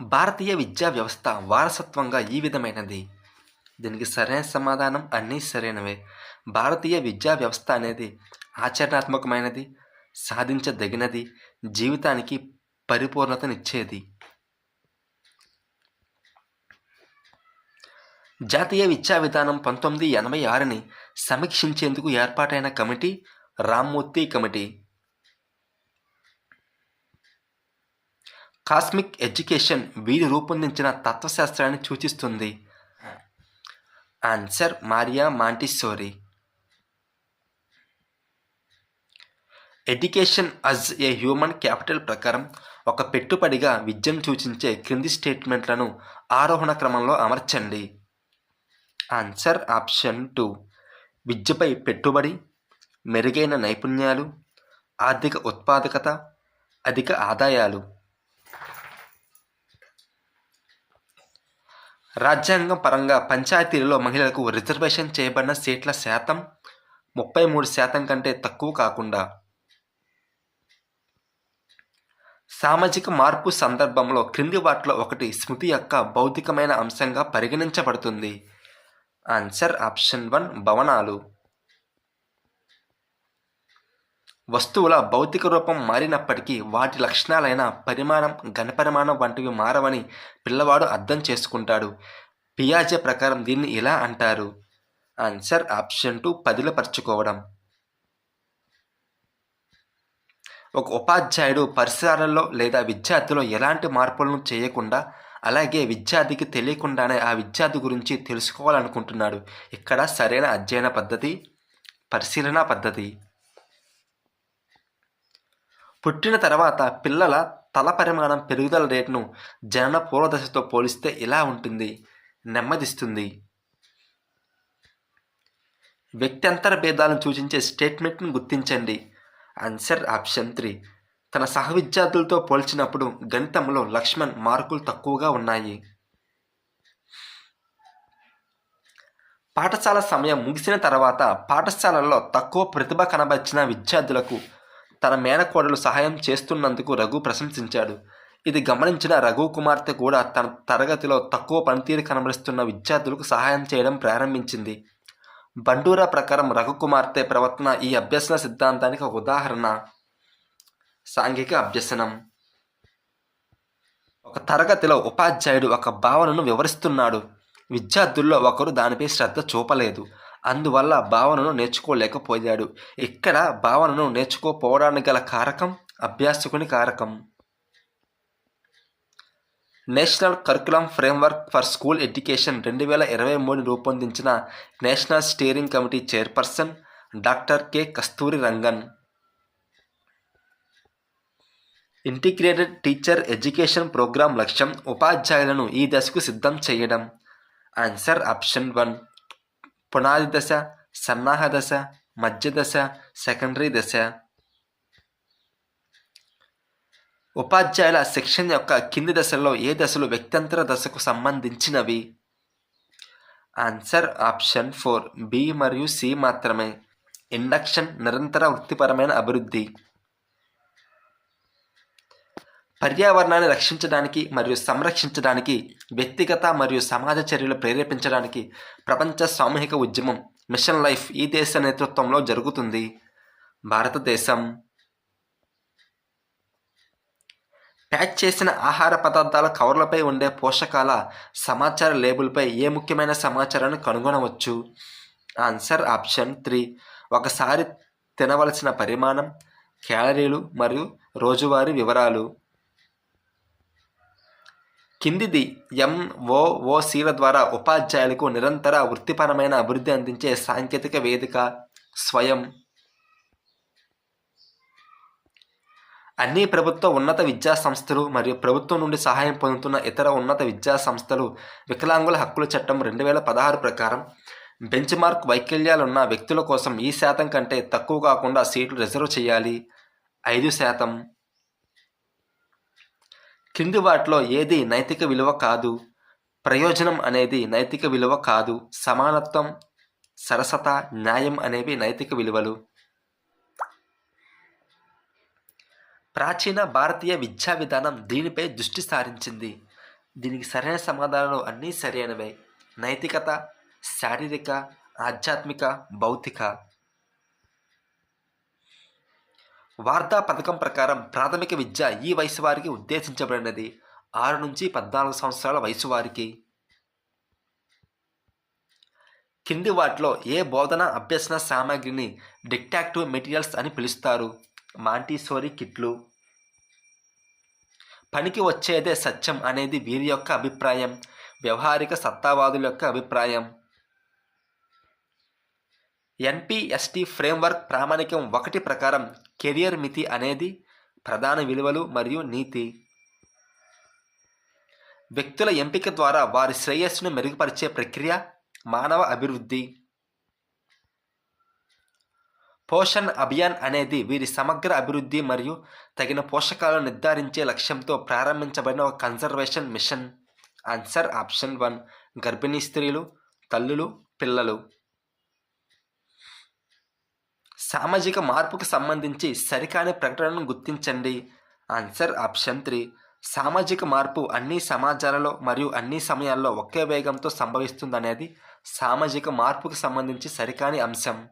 భారతీయ విద్యా వ్యవస్థ వారసత్వంగా ఈ విధమైనది. దీనికి సరైన సమాధానం అన్నీ సరైనవే. భారతీయ విద్యా వ్యవస్థ అనేది ఆచరణాత్మకమైనది సాధించదగినది జీవితానికి పరిపూర్ణతనిచ్చేది. జాతీయ విద్యా విధానం పంతొమ్మిది ఎనభై ఆరుని సమీక్షించేందుకు ఏర్పాటైన committee Ramamurthy committee. Cosmic education వీరు రూపొందించిన తత్వశాస్త్రాన్ని సూచిస్తుంది. Answer Maria Montessori. Education as a human capital ప్రకారం ఒక పెట్టుబడిగా విద్యను సూచించే క్రింది స్టేట్మెంట్లను ఆరోహణ క్రమంలో అమర్చండి. Answer option two. విద్యపై పెట్టుబడి మెరుగైన నైపుణ్యాలు ఆర్థిక ఉత్పాదకత అధిక ఆదాయాలు. రాజ్యాంగం పరంగా పంచాయతీలలో మహిళలకు రిజర్వేషన్ చేయబడిన సీట్ల శాతం ముప్పై మూడు శాతం కంటే తక్కువ కాకుండా సామాజిక మార్పు సందర్భంలో క్రింది వాటిలో ఒకటి స్మృతి యొక్క భౌతికమైన అంశంగా పరిగణించబడుతుంది. ఆన్సర్ ఆప్షన్ వన్ భవనాలు. వస్తువుల భౌతిక రూపం మారినప్పటికీ వాటి లక్షణాలైన పరిమాణం ఘనపరిమాణం వంటివి మారవని పిల్లవాడు అర్థం చేసుకుంటాడు. పియాజే ప్రకారం దీన్ని ఇలా అంటారు? ఆన్సర్ ఆప్షన్ టు పదిలపరచుకోవడం ఒక ఉపాధ్యాయుడు పరిసరాలలో లేదా విద్యార్థిలో ఎలాంటి మార్పులను చేయకుండా అలాగే విద్యార్థికి తెలియకుండానే ఆ విద్యార్థి గురించి తెలుసుకోవాలనుకుంటున్నాడు. ఇక్కడ సరైన అధ్యయన పద్ధతి పరిశీలన పద్ధతి. పుట్టిన తర్వాత పిల్లల తల పరిమాణం పెరుగుదల రేటును జనన పూర్వదశతో పోలిస్తే ఇలా ఉంటుంది. నెమ్మదిస్తుంది. వ్యక్త్యంతర భేదాలను సూచించే స్టేట్మెంట్ను గుర్తించండి. Answer option three. తన సహ విద్యార్థులతో పోల్చినప్పుడు గణితంలో లక్ష్మణ్ మార్కులు తక్కువగా ఉన్నాయి. పాఠశాల సమయం ముగిసిన తర్వాత పాఠశాలల్లో తక్కువ ప్రతిభ కనబరిచిన విద్యార్థులకు తన మేనకోడలు సహాయం చేస్తున్నందుకు రఘు ప్రశంసించాడు. ఇది గమనించిన రఘు కుమార్తె కూడా తన తరగతిలో తక్కువ పనితీరు కనబరుస్తున్న విద్యార్థులకు సహాయం చేయడం ప్రారంభించింది. బండూరా ప్రకారం రఘు కుమార్తె ప్రవర్తన ఈ అభ్యసన సిద్ధాంతానికి ఒక ఉదాహరణ. సాంఘిక అభ్యసనం. ఒక తరగతిలో ఉపాధ్యాయుడు ఒక భావనను వివరిస్తున్నాడు. విద్యార్థుల్లో ఒకరు దానిపై శ్రద్ధ చూపలేదు. అందువల్ల భావనను నేర్చుకోలేకపోయాడు. ఇక్కడ భావనను నేర్చుకోపోవడానికి గల కారకం అభ్యాసకుని కారకం. National curriculum framework for school education రెండు వేల ఇరవై మూడు రూపొందించిన national steering committee chairperson doctor K. Kasturi Rangan. Integrated teacher education programme లక్ష్యం ఉపాధ్యాయులను ఈ దశకు సిద్ధం చేయడం. Answer option one. పునాది దశ సన్నాహ దశ మధ్య దశ సెకండరీ దశ ఉపాధ్యాయుల శిక్షణ యొక్క కింది దశల్లో ఏ దశలు వ్యక్తంతర దశకు సంబంధించినవి ఆన్సర్ ఆప్షన్ ఫోర్ బి మరియు సి మాత్రమే ఇండక్షన్ నిరంతర వృత్తిపరమైన అభివృద్ధి పర్యావరణాన్ని రక్షించడానికి మరియు సంరక్షించడానికి వ్యక్తిగత మరియు సమాజ చర్యలు ప్రేరేపించడానికి ప్రపంచ సామూహిక ఉద్యమం మిషన్ లైఫ్ ఈ దేశ నేతృత్వంలో జరుగుతుంది. భారతదేశం ప్యాక్ చేసిన ఆహార పదార్థాల కవర్లపై ఉండే పోషకాల సమాచార లేబుల్పై ఏ ముఖ్యమైన సమాచారాన్ని కనుగొనవచ్చు? Answer option three. ఒకసారి తినవలసిన పరిమాణం క్యాలరీలు మరియు రోజువారీ వివరాలు. కిందిది ఎంఓఓసీల ద్వారా ఉపాధ్యాయులకు నిరంతర వృత్తిపరమైన అభివృద్ధి అందించే సాంకేతిక వేదిక స్వయం. అన్ని ప్రభుత్వ ఉన్నత విద్యా సంస్థలు మరియు ప్రభుత్వం నుండి సహాయం పొందుతున్న ఇతర ఉన్నత విద్యా సంస్థలు వికలాంగుల హక్కుల చట్టం రెండు వేల పదహారు ప్రకారం బెంచ్ మార్క్ వైకల్యాలున్న వ్యక్తుల కోసం ఈ శాతం కంటే తక్కువ కాకుండా సీట్లు రిజర్వ్ చేయాలి. ఐదు శాతం. కింది వాటిలో ఏది నైతిక విలువ కాదు? ప్రయోజనం అనేది నైతిక విలువ కాదు. సమానత్వం సరసత న్యాయం అనేవి నైతిక విలువలు. ప్రాచీన భారతీయ విద్యా విధానం దీనిపై దృష్టి సారించింది. దీనికి సరైన సమాధానాలు అన్నీ సరైనవే. నైతికత శారీరక ఆధ్యాత్మిక భౌతిక. వార్తా పథకం ప్రకారం ప్రాథమిక విద్య ఈ వయసు వారికి ఉద్దేశించబడినది. ఆరు నుంచి పద్నాలుగు సంవత్సరాల వయసు వారికి. కింది వాటిలో ఏ బోధన అభ్యసన సామాగ్రిని డిక్టాక్టివ్ మెటీరియల్స్ అని పిలుస్తారు? మాంటీసోరీ కిట్లు. పనికి వచ్చేదే సత్యం అనేది వీరి యొక్క అభిప్రాయం. వ్యవహారిక సత్తావాదుల యొక్క అభిప్రాయం. ఎన్పిఎస్టి ఫ్రేమ్వర్క్ ప్రామాణికం ఒకటి ప్రకారం కెరియర్ మితి అనేది ప్రధాన విలువలు మరియు నీతి. వ్యక్తుల ఎంపిక ద్వారా వారి శ్రేయస్సును మెరుగుపరిచే ప్రక్రియ మానవ అభివృద్ధి. పోషణ్ అభియాన్ అనేది వీరి సమగ్ర అభివృద్ధి మరియు తగిన పోషకాలను నిర్ధారించే లక్ష్యంతో ప్రారంభించబడిన ఒక conservation mission. Answer option one. గర్భిణీ స్త్రీలు తల్లులు పిల్లలు. సామాజిక మార్పుకు సంబంధించి సరికాని ప్రకటనను గుర్తించండి. Answer option three. సామాజిక మార్పు అన్ని సమాజాలలో మరియు అన్ని సమయాల్లో ఒకే వేగంతో సంభవిస్తుందనేది సామాజిక మార్పుకు సంబంధించి సరికాని అంశం.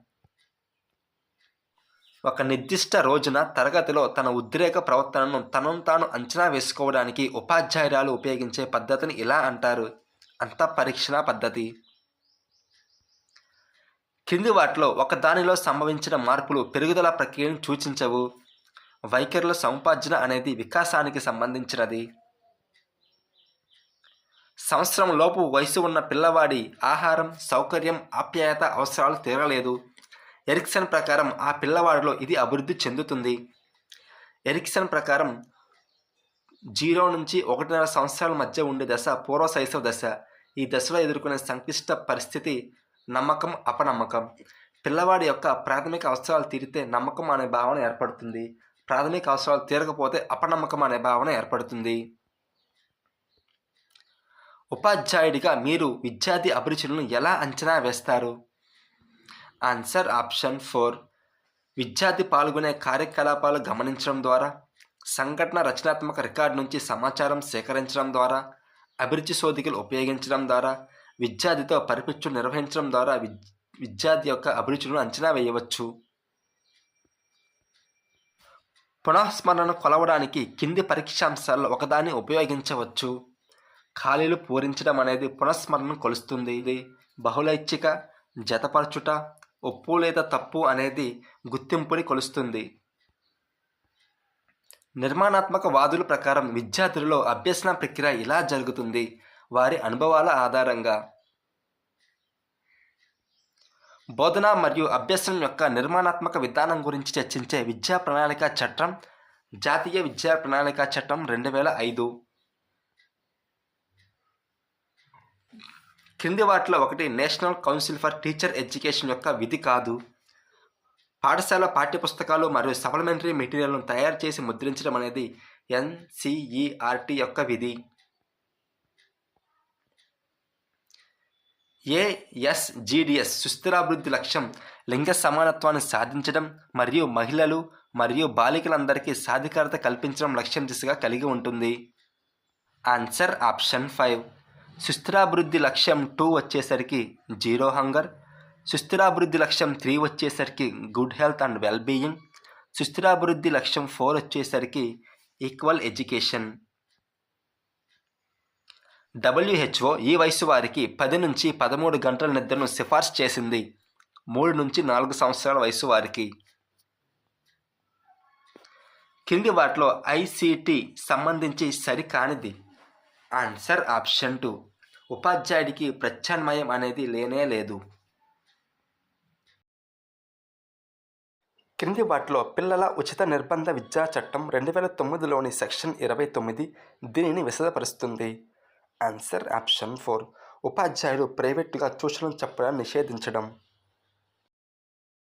ఒక నిర్దిష్ట రోజున తరగతిలో తన ఉద్రేక ప్రవర్తనను తనను తాను అంచనా వేసుకోవడానికి ఉపాధ్యాయురాలు ఉపయోగించే పద్ధతిని ఇలా అంటారు. అంత పరీక్షణ పద్ధతి. కింది వాటిలో ఒకదానిలో సంభవించిన మార్పులు పెరుగుదల ప్రక్రియను సూచించవు. వైఖరుల సముపార్జన అనేది వికాసానికి సంబంధించినది. సంవత్సరం లోపు వయసు ఉన్న పిల్లవాడి ఆహారం సౌకర్యం ఆప్యాయత అవసరాలు తీరలేదు. ఎరిక్సన్ ప్రకారం ఆ పిల్లవాడిలో ఇది అభివృద్ధి చెందుతుంది. ఎరిక్సన్ ప్రకారం జీరో నుంచి ఒకటిన్నర సంవత్సరాల మధ్య ఉండే దశ పూర్వ శైశవ దశ. ఈ దశలో ఎదుర్కొనే సంక్లిష్ట పరిస్థితి నమ్మకం అపనమ్మకం. పిల్లవాడి యొక్క ప్రాథమిక అవసరాలు తీరితే నమ్మకం అనే భావన ఏర్పడుతుంది. ప్రాథమిక అవసరాలు తీరకపోతే అపనమ్మకం అనే భావన ఏర్పడుతుంది. ఉపాధ్యాయుడిగా మీరు విద్యార్థి అభిరుచులను ఎలా అంచనా వేస్తారు? ఆన్సర్ ఆప్షన్ ఫోర్ విద్యార్థి పాల్గొనే కార్యకలాపాలు గమనించడం ద్వారా సంఘటన రచనాత్మక రికార్డు నుంచి సమాచారం సేకరించడం ద్వారా అభిరుచి శోధికలు ఉపయోగించడం ద్వారా విద్యార్థితో పరిపృచ్ఛలు నిర్వహించడం ద్వారా విద్యార్థి యొక్క అభిరుచులను అంచనా వేయవచ్చు. పునఃస్మరణను కొలవడానికి కింది పరీక్షాంశాల్లో ఒకదాన్ని ఉపయోగించవచ్చు. ఖాళీలు పూరించడం అనేది పునఃస్మరణను కొలుస్తుంది. ఇది బహుళైచ్ఛిక జతపరచుట ఒప్పు లేదా తప్పు అనేది గుర్తింపుని కొలుస్తుంది. నిర్మాణాత్మక వాదుల ప్రకారం విద్యార్థులలో అభ్యసన ప్రక్రియ ఇలా జరుగుతుంది. వారి అనుభవాల ఆధారంగా. బోధన మరియు అభ్యసనం యొక్క నిర్మాణాత్మక విధానం గురించి చర్చించే విద్యా ప్రణాళిక చట్టం జాతీయ విద్యా ప్రణాళిక చట్టం రెండు వేల ఐదు. క్రింది వాటిలో ఒకటి national council for teacher education యొక్క విధి కాదు. పాఠశాల పాఠ్యపుస్తకాలు మరియు సప్లిమెంటరీ మెటీరియల్ను తయారు చేసి ముద్రించడం అనేది ఎన్సిఈఆర్టీ యొక్క విధి. ఏఎస్జిడిఎస్ సుస్థిరాభివృద్ధి లక్ష్యం. లింగ సమానత్వాన్ని సాధించడం మరియు మహిళలు మరియు బాలికలందరికీ సాధికారత కల్పించడం లక్ష్యం దిశగా కలిగి ఉంటుంది. ఆన్సర్ ఆప్షన్ ఫైవ్ సుస్థిరాభివృద్ధి లక్ష్యం టూ వచ్చేసరికి జీరో హంగర్ సుస్థిరాభివృద్ధి లక్ష్యం త్రీ వచ్చేసరికి good health and well being సుస్థిరాభివృద్ధి లక్ష్యం ఫోర్ వచ్చేసరికి ఈక్వల్ ఎడ్యుకేషన్ డబ్ల్యూహెచ్ఓ ఈ వయసు వారికి పది నుంచి పదమూడు గంటల నిద్రను సిఫార్సు చేసింది. మూడు నుంచి నాలుగు సంవత్సరాల వయసు వారికి. కింది వాటిలో ఐసీటీ సంబంధించి సరికానిది. Answer option two. ఉపాధ్యాయుడికి ప్రత్యామ్నాయం అనేది లేనే లేదు. కింది వాటిలో పిల్లల ఉచిత నిర్బంధ విద్యా చట్టం రెండు వేల తొమ్మిదిలోని సెక్షన్ ఇరవై తొమ్మిది దీనిని విశదపరుస్తుంది. Answer option four. ఉపాధ్యాయులు ప్రైవేటుగా ట్యూషన్లు చెప్పడం నిషేధించడం.